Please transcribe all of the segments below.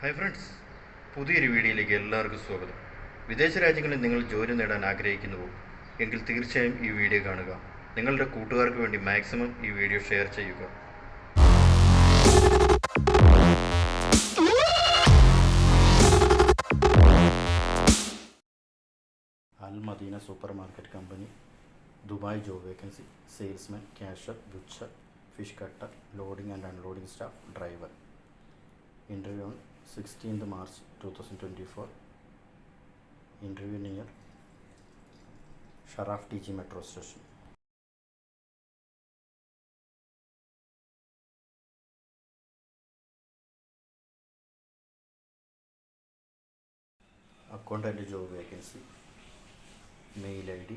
Hi friends പുതിയൊരു വീഡിയോയിലേക്ക് എല്ലാവർക്കും സ്വാഗതം വിദേശ രാജ്യങ്ങളിൽ നിങ്ങൾ ജോലി നേടാൻ ആഗ്രഹിക്കുന്നുവോ എങ്കിൽ തീർച്ചയായും ഈ വീഡിയോ കാണുക നിങ്ങളുടെ കൂട്ടുകാർക്ക് വേണ്ടി മാക്സിമം ഈ വീഡിയോ ഷെയർ ചെയ്യുക Al Madina super market company Dubai job vacancy salesman cashier butcher fish cutter loading and unloading staff driver interview 16th March 2024, interview near Sharaf TG Metro Station. Accountant job vacancy, mail ID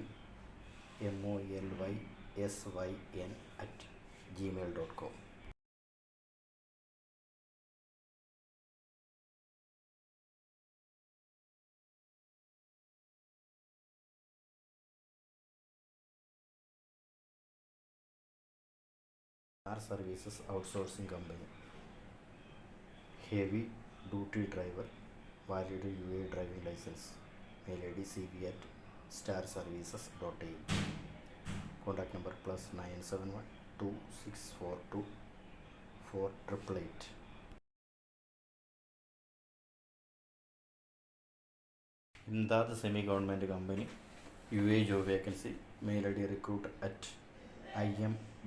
molysyn@gmail.com. Car services outsourcing company heavy duty driver valid U A driving licence mail I D C B at star services dot in contact number plus nine seven one two six four two four triple eight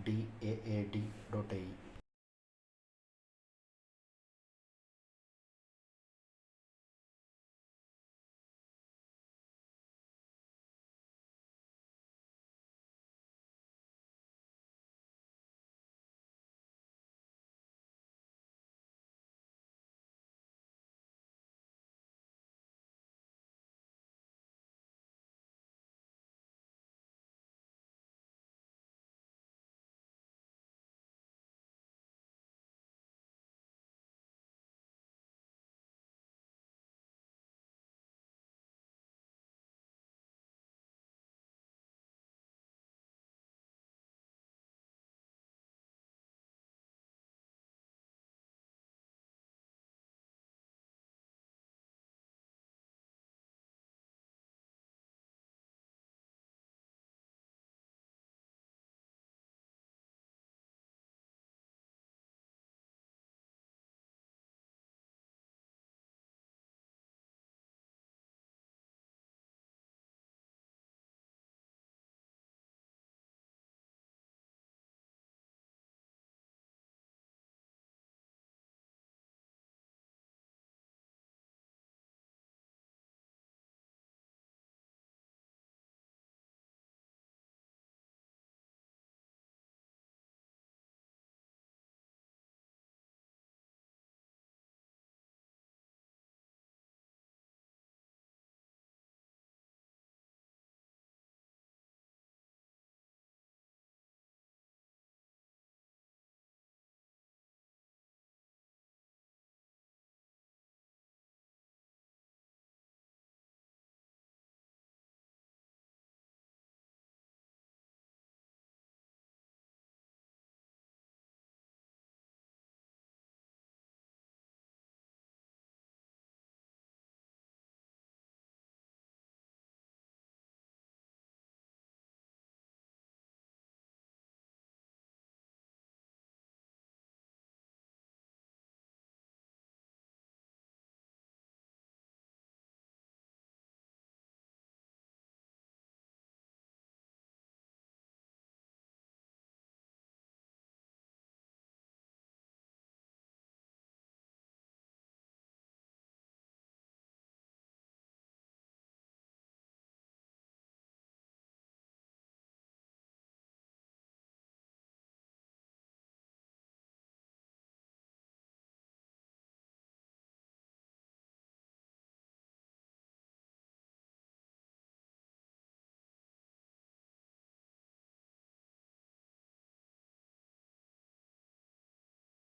D A A D dot I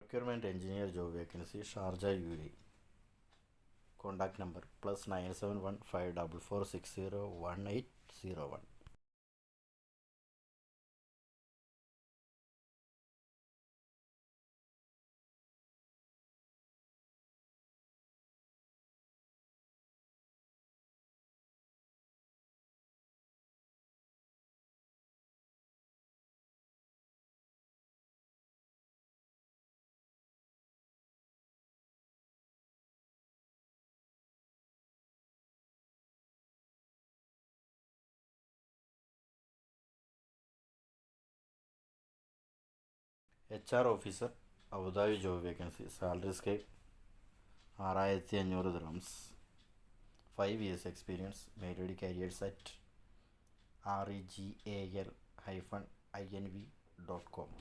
procurement engineer job vacancy Sharjah U A contact number plus nine seven one five double four six zero one eight zero one H R officer Abu Dhabi job vacancy salary scale ആറായിരത്തി അഞ്ഞൂറ് dirhams five years experience mail ID career set R E G A L hyphen I N V dot com